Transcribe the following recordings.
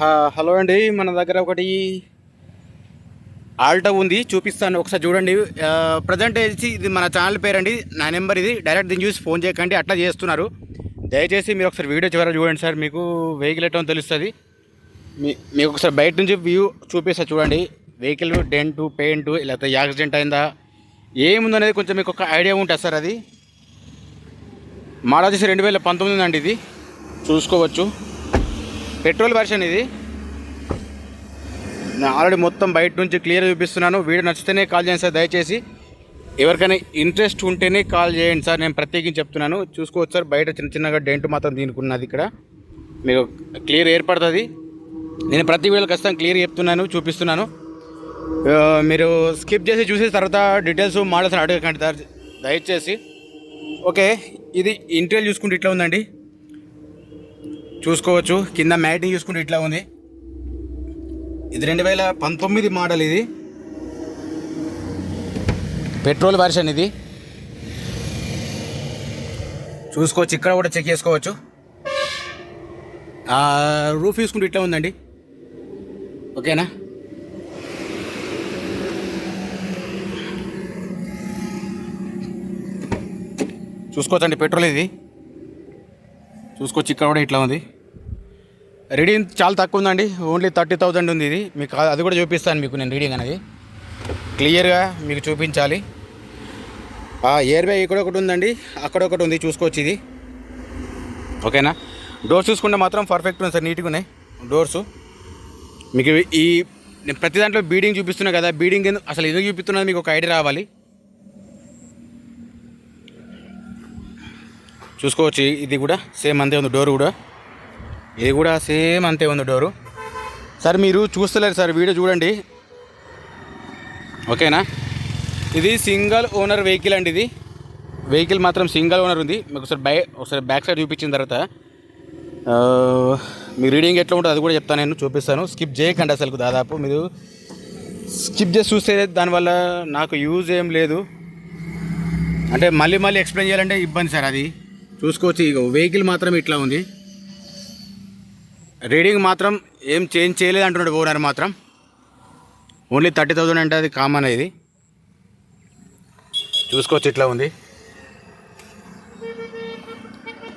Hello అండి మన దగ్గర ఒకటి ఆల్టో ఉంది చూపిస్తాను. ఒకసారి చూడండి. ప్రజెంట్ వచ్చి ఇది మన ఛానల్ పేరండి నా నెంబర్ ఇది. డైరెక్ట్ దీన్ని చూసి ఫోన్ చేయకండి అట్లా చేస్తున్నారు. దయచేసి మీరు ఒకసారి వీడియో చివర చూడండి సార్ మీకు వెహికల్ ఎట్టో తెలుస్తుంది. మీ మీకు ఒకసారి బయట నుంచి వ్యూ చూపిస్తా చూడండి. వెహికల్ డెంటు పెయింట్ లేకపోతే యాక్సిడెంట్ అయిందా ఏముందనేది కొంచెం మీకు ఒక ఐడియా ఉంటుంది సార్ అది. మాడ వచ్చేసి రెండు వేల పంతొమ్మిది అండి ఇది. చూసుకోవచ్చు. పెట్రోల్ వర్షన్ ఇది. నేను ఆల్రెడీ మొత్తం బయట నుంచి క్లియర్ చూపిస్తున్నాను. వీడియో నచ్చితేనే కాల్ చేయండి సార్ దయచేసి. ఎవరికైనా ఇంట్రెస్ట్ ఉంటేనే కాల్ చేయండి సార్ నేను ప్రత్యేకించి చెప్తున్నాను. చూసుకోవచ్చు సార్ బయట చిన్న చిన్నగా డెంట్ మాత్రం దీనికి ఇక్కడ. మీకు క్లియర్ ఏర్పడుతుంది. నేను ప్రతి వీడియోలో ఖచ్చితంగా క్లియర్ చెప్తున్నాను చూపిస్తున్నాను. మీరు స్కిప్ చేసి చూసిన తర్వాత డీటెయిల్స్ మోడల్స్ అడగకండి సార్. దయచేసి. ఓకే ఇది ఇంటీరియర్ చూసుకుంటే ఇట్లా ఉందండి. చూసుకోవచ్చు. కింద మ్యాటింగ్ చూసుకుంటే ఇట్లా ఉంది. ఇది రెండు వేల పంతొమ్మిది మోడల్ ఇది. పెట్రోల్ వర్షన్ ఇది. చూసుకోవచ్చు. ఇక్కడ కూడా చెక్ చేసుకోవచ్చు. రూఫ్ చూసుకుంటే ఇట్లా ఉందండి. ఓకేనా? చూసుకోవచ్చండి పెట్రోల్ ఇది. చూసుకోవచ్చు. ఇక్కడ కూడా ఇట్లా ఉంది. రీడింగ్ చాలా తక్కువ ఉందండి. ఓన్లీ థర్టీ థౌజండ్ ఉంది ఇది. మీకు అది కూడా చూపిస్తాను మీకు నేను రీడింగ్ అనేది. క్లియర్గా మీకు చూపించాలి. ఎయిర్ బ్యాగ్ ఇక్కడ ఒకటి ఉందండి. అక్కడ ఒకటి ఉంది. చూసుకోవచ్చు ఇది. ఓకేనా? డోర్స్ చూసుకుంటే మాత్రం పర్ఫెక్ట్ ఉంది సార్. నీట్గా ఉన్నాయి. డోర్సు మీకు ఈ నేను ప్రతి దాంట్లో బీడింగ్ చూపిస్తున్నా కదా. బీడింగ్ అసలు ఎందుకు చూపిస్తున్నది మీకు ఒక ఐడియా రావాలి. చూసుకోవచ్చు. ఇది కూడా సేమ్ అంతే ఉంది. డోర్ కూడా. ఇది కూడా సేమ్ అంతే ఉంది డోరు. సార్ మీరు చూస్తలేరు సార్ వీడియో చూడండి. ఓకేనా? ఇది సింగల్ ఓనర్ వెహికల్ అండి ఇది. వెహికల్ మాత్రం సింగల్ ఓనర్ ఉంది. మీకు ఒకసారి బై ఒకసారి బ్యాక్ సైడ్ చూపించిన తర్వాత మీ రీడింగ్ ఎట్లా ఉంటుంది అది కూడా చెప్తాను నేను చూపిస్తాను. స్కిప్ చేయకండి అసలు దాదాపు. మీరు స్కిప్ చేసి చూస్తే దానివల్ల నాకు యూజ్ ఏం లేదు. అంటే మళ్ళీ మళ్ళీ ఎక్స్ప్లెయిన్ చేయాలంటే ఇబ్బంది సార్ అది. చూసుకోవచ్చు ఇక వెహికల్ మాత్రం ఇట్లా ఉంది. రీడింగ్ మాత్రం ఏం చేంజ్ చేయలేదు అంటున్నాడు ఓనర్ మాత్రం. ఓన్లీ థర్టీ థౌజండ్ అంటే అది కామన్ ఇది. చూసుకోవచ్చు ఇట్లా ఉంది.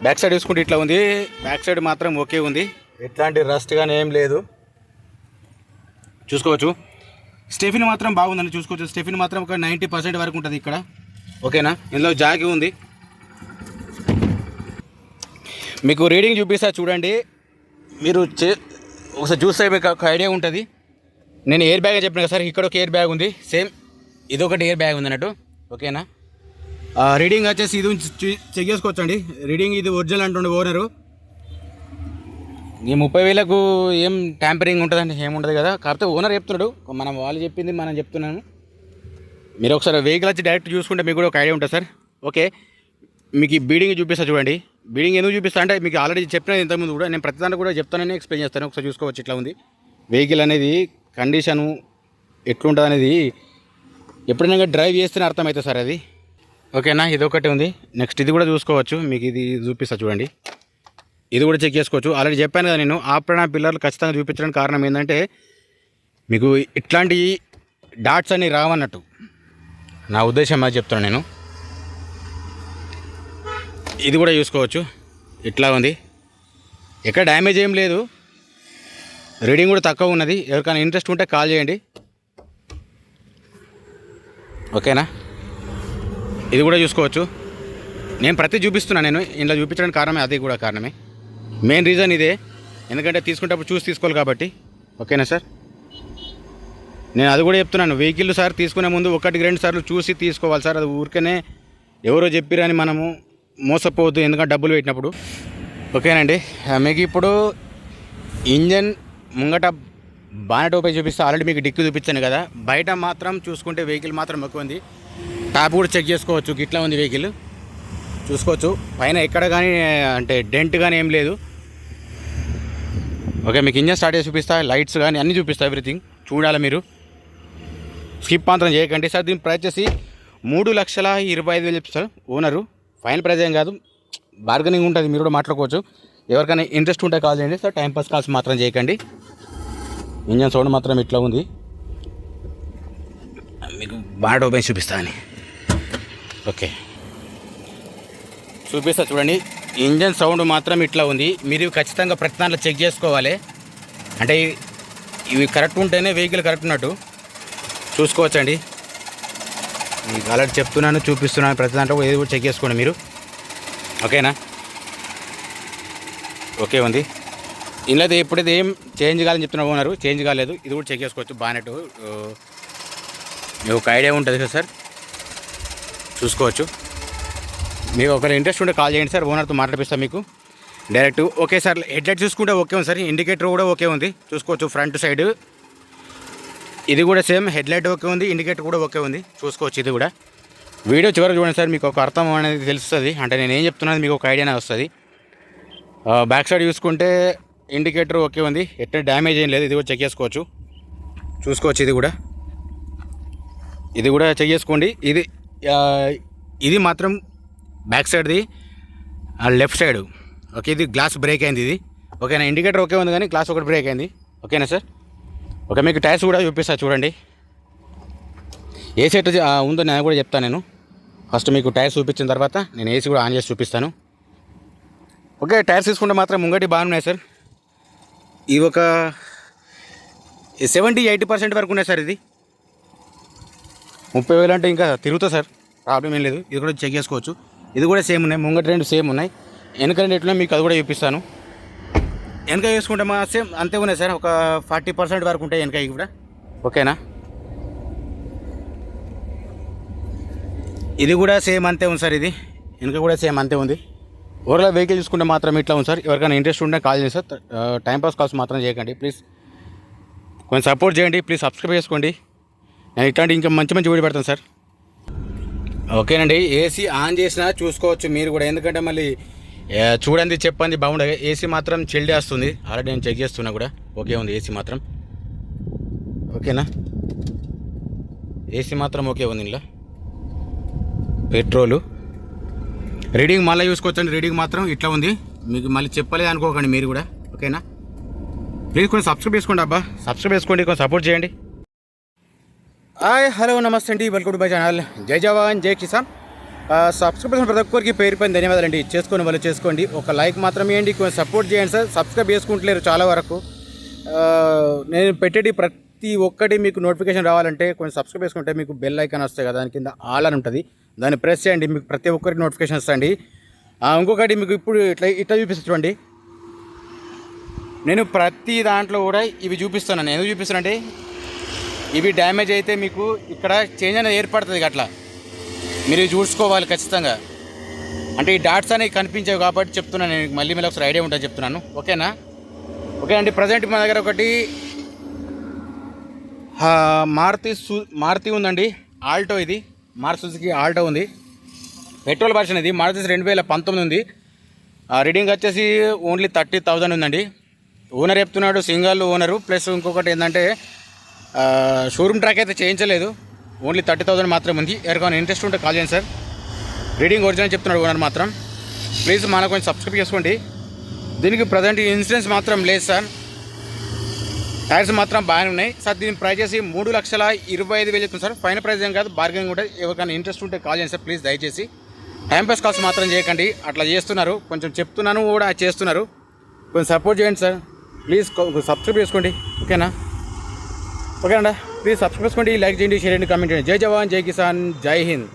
బ్యాక్ సైడ్ చూసుకుంటే ఇట్లా ఉంది. బ్యాక్ సైడ్ మాత్రం ఓకే ఉంది. ఎట్లాంటి రస్ట్ కానీ ఏం లేదు. చూసుకోవచ్చు. స్టెఫిన్ మాత్రం బాగుందండి చూసుకోవచ్చు. స్టెఫిన్ మాత్రం ఒక నైంటీ పర్సెంట్ వరకు ఉంటుంది ఇక్కడ. ఓకేనా ఇందులో జాగి ఉంది. మీకు రీడింగ్ చూపిస్తా చూడండి. మీరు చే ఒకసారి చూస్తే మీకు ఒక ఐడియా ఉంటుంది. నేను ఎయిర్ బ్యాగ్ చెప్పిన కదా సార్ ఇక్కడ ఒక ఎయిర్ బ్యాగ్ ఉంది. సేమ్ ఇది ఒకటి ఎయిర్ బ్యాగ్ ఉంది అన్నట్టు ఓకేనా రీడింగ్ వచ్చేసి ఇది చెక్ చేసుకోవచ్చండి రీడింగ్ ఇది ఒరిజినల్ అంటుండే ఓనరు. ఈ ముప్పై వేలకు ఏం ట్యాంపరింగ్ ఉంటుందండి ఏముండదు కదా. కాకపోతే ఓనర్ చెప్తున్నాడు. మనం వాళ్ళు చెప్పింది మనం చెప్తున్నాను మీరు ఒకసారి వెహికల్ వచ్చి డైరెక్ట్ చూసుకుంటే మీకు కూడా ఒక ఐడియా ఉంటుంది సార్. ఓకే. మీకు ఈ బీడింగ్ చూపిస్తా చూడండి. బీడింగ్ ఎందుకు చూపిస్తా అంటే మీకు ఆల్రెడీ చెప్పిన ఇంతకుముందు కూడా నేను ప్రతిదాన్ని కూడా చెప్తానని ఎక్స్ప్లెయిన్ చేస్తాను. ఒకసారి చూసుకోవచ్చు ఇట్లా ఉంది. వెహికల్ అనేది కండిషను ఎట్లుంటుంది అనేది ఎప్పుడైనా డ్రైవ్ చేస్తేనే అర్థమవుతుంది సార్ అది. ఓకేనా ఇది ఒకటి ఉంది. నెక్స్ట్ ఇది కూడా చూసుకోవచ్చు. మీకు ఇది చూపిస్తా చూడండి. ఇది కూడా చెక్ చేసుకోవచ్చు. ఆల్రెడీ చెప్పాను కదా నేను ఆపరణ పిల్లర్లు ఖచ్చితంగా చూపించడానికి కారణం ఏంటంటే మీకు ఇట్లాంటి డాట్స్ అన్నీ రావన్నట్టు. నా ఉద్దేశం అది చెప్తాను నేను. ఇది కూడా చూసుకోవచ్చు. ఇట్లా ఉంది. ఎక్కడ డ్యామేజ్ ఏం లేదు. రీడింగ్ కూడా తక్కువ ఉన్నది. ఎవరికైనా ఇంట్రెస్ట్ ఉంటే కాల్ చేయండి. ఓకేనా? ఇది కూడా చూసుకోవచ్చు. నేను ప్రతి చూపిస్తున్నాను నేను. ఇంట్లో చూపించడానికి కారణమే అది కూడా కారణమే. మెయిన్ రీజన్ ఇదే. ఎందుకంటే తీసుకునేటప్పుడు చూసి తీసుకోవాలి కాబట్టి. ఓకేనా సార్? నేను అది కూడా చెప్తున్నాను. వెహికల్ సార్ తీసుకునే ముందు ఒకటికి రెండు సార్లు చూసి తీసుకోవాలి సార్. అది ఊరికనే ఎవరో చెప్పిరని మనము మోసపోవద్దు ఎందుకంటే డబ్బులు పెట్టినప్పుడు. ఓకేనండి? మీకు ఇప్పుడు ఇంజన్ ముంగట బానెట్ ఓపెన్ చూపిస్తే ఆల్రెడీ మీకు డిక్కి చూపించాను కదా. బయట మాత్రం చూసుకుంటే వెహికల్ మాత్రం ఎక్కువ ఉంది. టాప్ కూడా చెక్ చేసుకోవచ్చు గిట్లా ఉంది వెహికల్. చూసుకోవచ్చు. పైన ఎక్కడ కానీ అంటే డెంట్ కానీ ఏం లేదు. ఓకే మీకు ఇంజన్ స్టార్ట్ చేసి చూపిస్తా లైట్స్ కానీ అన్నీ చూపిస్తా ఎవ్రీథింగ్. చూడాలి మీరు? స్కిప్ మాత్రం చేయకండి. సార్ దీని ప్రైస్ వచ్చేసి మూడు లక్షల ఇరవై ఐదు వేలు చెప్తారు ఓనరు. ఫైనల్ ప్రైజ్ ఏం కాదు. బార్గెనింగ్ ఉంటుంది మీరు కూడా మాట్లాడుకోవచ్చు. ఎవరికైనా ఇంట్రెస్ట్ ఉంటే కాల్ చేయండి సార్ టైంపాస్ కాల్స్ మాత్రం చేయకండి. ఇంజన్ సౌండ్ మాత్రం ఇట్లా ఉంది. మీకు బాగా ఓపెన్ చూపిస్తా అని. ఓకే. చూపిస్తా చూడండి. ఇంజన్ సౌండ్ మాత్రం ఇట్లా ఉంది. మీరు ఖచ్చితంగా ప్రతి దాంట్లో చెక్ చేసుకోవాలి. అంటే ఇవి- ఇవి కరెక్ట్ ఉంటేనే వెహికల్ కరెక్ట్ ఉన్నట్టు. చూసుకోవచ్చండి. మీకు అలర్ట్ చెప్తున్నాను చూపిస్తున్నాను ప్రతి దాంట్లో ఏది కూడా చెక్ చేసుకోండి మీరు. ఓకేనా? ఓకే ఉంది. ఇంట్లో ఎప్పుడైతే ఏం చేంజ్ కాదని చెప్తున్నా ఉన్నారు చేంజ్ కాలేదు. ఇది కూడా చెక్ చేసుకోవచ్చు బానెట్. మీకు ఒక ఐడియా ఉంటుంది కదా సార్? చూసుకోవచ్చు. మీకు ఒకరి ఇంట్రెస్ట్ ఉంటే కాల్ చేయండి సార్ ఓనర్తో మాట్లాడిపిస్తాను మీకు. డైరెక్ట్ ఓకే సార్ హెడ్లైట్ చూసుకుంటే ఓకే ఉంది సార్. ఇండికేటర్ కూడా ఓకే ఉంది. చూసుకోవచ్చు ఫ్రంట్ సైడ్. ఇది కూడా సేమ్ హెడ్లైట్ ఓకే ఉంది ఇండికేటర్ కూడా ఓకే ఉంది. చూసుకోవచ్చు ఇది కూడా. వీడియో చివరికి చూడండి సార్ మీకు ఒక అర్థం అనేది తెలుస్తుంది. అంటే నేను ఏం చెప్తున్నాను మీకు ఒక ఐడియానే వస్తుంది. బ్యాక్ సైడ్ చూసుకుంటే ఇండికేటర్ ఓకే ఉంది. ఎట్లా డ్యామేజ్ ఏం లేదు ఇది కూడా చెక్ చేసుకోవచ్చు. చూసుకోవచ్చు ఇది కూడా. ఇది కూడా చెక్ చేసుకోండి. ఇది ఇది మాత్రం బ్యాక్ సైడ్ది లెఫ్ట్ సైడ్. ఓకే ఇది గ్లాస్ బ్రేక్ అయింది ఇది. ఓకేనా ఇండికేటర్ ఓకే ఉంది కానీ గ్లాస్ ఒకటి బ్రేక్ అయింది. ఓకేనా సార్? ఓకే మీకు టైర్స్ కూడా చూపిస్తా చూడండి. ఏ సెట్ ఉందో నేను కూడా చెప్తాను నేను. ఫస్ట్ మీకు టైర్స్ చూపించిన తర్వాత నేను ఏసీ కూడా ఆన్ చేసి చూపిస్తాను. ఓకే టైర్స్ తీసుకుంటే మాత్రం ముంగటి బాగున్నాయి సార్. ఇవి ఒక సెవెంటీ ఎయిటీ పర్సెంట్ వరకు ఉన్నాయి సార్ ఇది. ముప్పై వేలు అంటే ఇంకా తిరుగుతా సార్. ప్రాబ్లం ఏం లేదు. ఇది కూడా చెక్ చేసుకోవచ్చు. ఇది కూడా సేమ్ ఉన్నాయి. ముంగటి రెండు సేమ్ ఉన్నాయి. వెనక రెండు ఎట్లున్నాయి మీకు అది కూడా చూపిస్తాను. వెనక చూసుకుంటే మా సేమ్ అంతే ఉన్నాయి సార్. ఒక ఫార్టీ పర్సెంట్ వరకు ఉంటాయి వెనక కూడా. ఓకేనా? ఇది కూడా సేమ్ అంతే ఉంది సార్ ఇది. వెనక కూడా సేమ్ అంతే ఉంది. ఓవరాల్ వెహికల్ చూసుకుంటే మాత్రం ఇట్లా ఉంది సార్. ఎవరికైనా ఇంట్రెస్ట్ ఉంటే కాల్ చేయండి సార్. టైం పాస్ కాల్స్ మాత్రం చేయకండి. ప్లీజ్. కొంచెం సపోర్ట్ చేయండి. ప్లీజ్ సబ్స్క్రైబ్ చేసుకోండి. నేను ఇట్లాంటి ఇంకా మంచి మంచి వీడియో పెడతాను సార్. ఓకేనండి. ఏసీ ఆన్ చేసినా చూసుకోవచ్చు మీరు కూడా. ఎందుకంటే మళ్ళీ చూడండి చెప్పండి బాగుండే ఏసీ మాత్రం చిల్డ్ వస్తుంది. ఆల్రెడీ నేను చెక్ చేస్తున్నా కూడా. ఓకే ఉంది ఏసీ మాత్రం. ఓకేనా? ఏసీ మాత్రం ఓకే ఉంది ఇంట్లో పెట్రోలు. రీడింగ్ మళ్ళీ చూసుకోవచ్చండి. రీడింగ్ మాత్రం ఇట్లా ఉంది. మీకు మళ్ళీ చెప్పలేదు అనుకోకండి మీరు కూడా. ఓకేనా? ప్లీజ్ కొంచెం సబ్స్క్రైబ్ చేసుకోండి అబ్బా. సబ్స్క్రైబ్ చేసుకోండి కొంచెం సపోర్ట్ చేయండి. హాయ్ హలో నమస్తే అండి. వెల్కమ్ టు మై ఛానల్ జై జవాన్ జై కిసాన్. సబ్స్క్రైబ్ చేసిన ప్రతి ఒక్కరికి పేరు పైన ధన్యవాదాలండి చేసుకొని వాళ్ళు చేసుకోండి. ఒక లైక్ మాత్రం ఇవ్వండి. కొంచెం సపోర్ట్ చేయండి సార్. సబ్స్క్రైబ్ చేసుకుంటలేరు చాలా వరకు. నేను పెట్టేటి ప్రతి ఒక్కటి మీకు నోటిఫికేషన్ రావాలంటే కొంచెం సబ్స్క్రైబ్ చేసుకుంటే మీకు బెల్ ఐకాన్ వస్తాయి కదా దాని కింద ఆల్ అని ఉంటుంది. దాన్ని ప్రెస్ చేయండి. మీకు ప్రతి ఒక్కరికి నోటిఫికేషన్ వస్తాయండి. ఇంకొకటి మీకు ఇప్పుడు ఇట్లా ఇట్లా చూపిస్తా చూడండి. నేను ప్రతి దాంట్లో కూడా ఇవి చూపిస్తున్నాను ఎందుకు చూపిస్తానంటే ఇవి డ్యామేజ్ అయితే మీకు ఇక్కడ చేంజ్ అనేది ఏర్పడుతుంది అట్లా. మీరు చూసుకోవాలి ఖచ్చితంగా. అంటే ఈ డాట్స్ అనేవి కనిపించేవి కాబట్టి చెప్తున్నాను నేను. మళ్ళీ మళ్ళీ ఒకసారి ఐడియా ఉంటుంది చెప్తున్నాను. ఓకేనా? ఓకే అండి ప్రజెంట్ మా దగ్గర ఒకటి. మారుతి సు మారుతి ఉందండి. ఆల్టో ఇది. మారుతి సుజుకి ఆల్టో ఉంది. పెట్రోల్ వర్షన్ ఇది. మారుతి రెండు వేల పంతొమ్మిది ఉంది. ఆ రీడింగ్ వచ్చేసి ఓన్లీ థర్టీ థౌజండ్ ఉందండి. ఓనర్ చెప్తున్నాడు సింగల్ ఓనరు. ప్లస్ ఇంకొకటి ఏంటంటే షోరూమ్ ట్రాక్ అయితే చేయించలేదు. ఓన్లీ థర్టీ థౌసండ్ మాత్రమే ఉంది. ఎవరికైనా ఇంట్రెస్ట్ ఉంటే కాల్ చేయండి సార్ రీడింగ్ ఒరిజినల్ చెప్తున్నాడు ఓనర్ మాత్రం. ప్లీజ్ మన కొంచెం సబ్స్క్రైబ్ చేసుకోండి. దీనికి ప్రజెంట్ ఇన్సూరెన్స్ మాత్రం లేదు సార్ టైర్స్ మాత్రం బాగానే ఉన్నాయి. సార్ దీని ప్రైస్ చేసి మూడు లక్షల ఇరవై ఐదు వేలు చెప్తుంది సార్ ఫైనల్ ప్రైస్ ఏం కాదు బార్గెనింగ్ కూడా ఎవరికైనా ఇంట్రెస్ట్ ఉంటే కాల్ చేయండి సార్ ప్లీజ్ దయచేసి. టైంపాస్ కాల్స్ మాత్రం చేయకండి. అట్లా చేస్తున్నారు. కొంచెం చెప్తున్నాను కూడా చేస్తున్నారు. కొంచెం సపోర్ట్ చేయండి సార్ ప్లీజ్ సబ్స్క్రైబ్ చేసుకోండి. ఓకేనా ఓకేనా ప్లీజ్ సబ్స్క్రైబ్ చేసుకోండి లైక్ చేయండి షేర్ చేయండి కామెంట్ చేయండి జై జవాన్ జై కిసాన్ జై హింద్